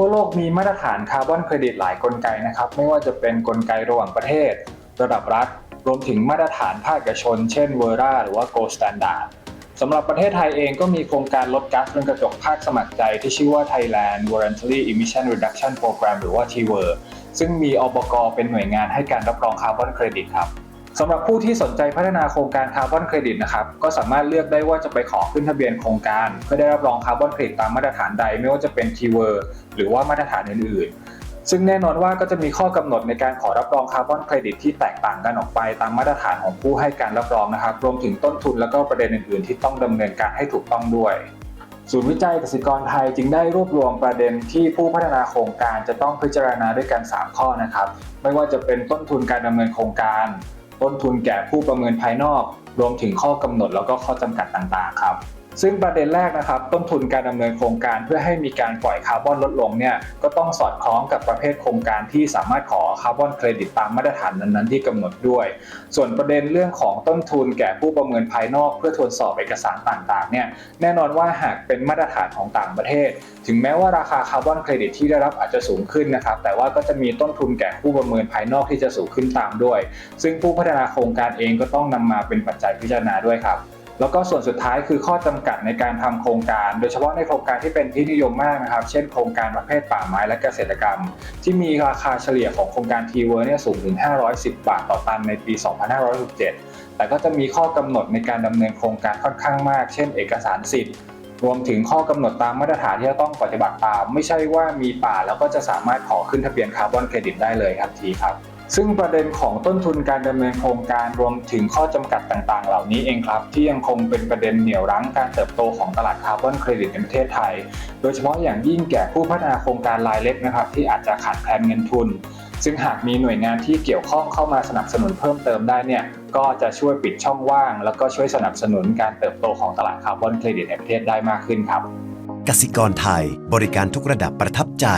ทั่วโลกมีมาตรฐานคาร์บอนเครดิตหลายกลไกนะครับ ไม่ว่าจะเป็นกลไกระหว่างประเทศ ระดับรัฐ รวมถึงมาตรฐานภาคเอกชน เช่นเวอร์ราหรือว่า Gold Standard สำหรับประเทศไทยเองก็มีโครงการลดก๊าซเรือนกระจกภาคสมัครใจที่ชื่อว่า Thailand Voluntary Emission Reduction Program หรือว่า TVER ซึ่งมีอบกเป็นหน่วยงานให้การรับรองคาร์บอนเครดิตครับ สำหรับผู้ที่สนใจพัฒนาโครงการคาร์บอนเครดิตนะครับก็สามารถเลือกได้ว่าจะไปขอขึ้นทะเบียนโครงการ เพื่อได้รับรองคาร์บอนเครดิตตามมาตรฐานใด ไม่ว่าจะเป็น TVER หรือว่ามาตรฐานอื่นๆ ซึ่งแน่นอนว่าก็จะมีข้อกำหนดในการขอรับรองคาร์บอนเครดิตที่แตกต่างกันออกไปตามมาตรฐานของผู้ให้การรับรองนะครับ รวมถึงต้นทุนแล้วก็ประเด็นอื่น ๆ ที่ต้องดำเนินการให้ถูกต้องด้วยศูนย์วิจัยเกษตรกรไทยจึงได้รวบรวมประเด็นที่ผู้พัฒนาโครงการจะต้องพิจารณาด้วยกัน 3 ข้อนะครับ ไม่ว่าจะเป็นต้นทุนการดำเนินโครงการ ต้นทุนแก่ผู้ประเมินภายนอก รวมถึงข้อกำหนดแล้วก็ข้อจำกัดต่างๆ ครับ ซึ่งประเด็นแรกนะครับต้นทุนการดำเนินโครงการเพื่อให้มีการปล่อยคาร์บอนลดลงเนี่ยก็ต้องสอดคล้องกับประเภทโครงการที่สามารถขอคาร์บอนเครดิตตามมาตรฐานนั้นๆที่กำหนดด้วย ส่วนประเด็นเรื่องของต้นทุนแก่ผู้ประเมินภายนอกเพื่อทดสอบเอกสารต่างๆเนี่ยแน่นอนว่าหากเป็นมาตรฐานของต่างประเทศ ถึงแม้ว่าราคาคาร์บอนเครดิตที่ได้รับอาจจะสูงขึ้นนะครับแต่ว่าก็จะมีต้นทุนแก่ผู้ประเมินภายนอกที่จะสูงขึ้นตามด้วย ซึ่งผู้พัฒนาโครงการเองก็ต้องนำมาเป็นปัจจัยพิจารณาด้วยครับ แล้วก็ส่วนสุดท้ายคือข้อจำกัดในการทำโครงการ โดยเฉพาะในโครงการที่เป็นที่นิยมมากนะครับ เช่นโครงการประเภทป่าไม้และเกษตรกรรม ที่มีราคาเฉลี่ยของโครงการทีเวอร์เนี่ยสูงถึง 510 บาทต่อตันในปี 2567 แต่ก็จะมีข้อกำหนดในการดำเนินโครงการค่อนข้างมาก เช่น เอกสารสิทธิ์ รวมถึงข้อกำหนดตามมาตรฐานที่จะต้องปฏิบัติตาม ไม่ใช่ว่ามีป่าแล้วก็จะสามารถขอขึ้นทะเบียนคาร์บอนเครดิตได้เลยครับทีครับ ซึ่งประเด็นของต้นทุนการดำเนินโครงการรวมถึงข้อจำกัดต่างๆ เหล่านี้เองครับ ที่ยังคงเป็นประเด็นเหนี่ยวรั้งการเติบโตของตลาดคาร์บอนเครดิตในประเทศไทย โดยเฉพาะอย่างยิ่งแก่ผู้พัฒนาโครงการรายเล็กนะครับ ที่อาจจะขาดแคลนเงินทุน ซึ่งหากมีหน่วยงานที่เกี่ยวข้องเข้ามาสนับสนุนเพิ่มเติมได้เนี่ยก็จะช่วยปิดช่องว่าง แล้วก็ช่วยสนับสนุนการเติบโตของตลาดคาร์บอนเครดิตในประเทศได้มากขึ้นครับกสิกรไทย บริการทุกระดับประทับใจ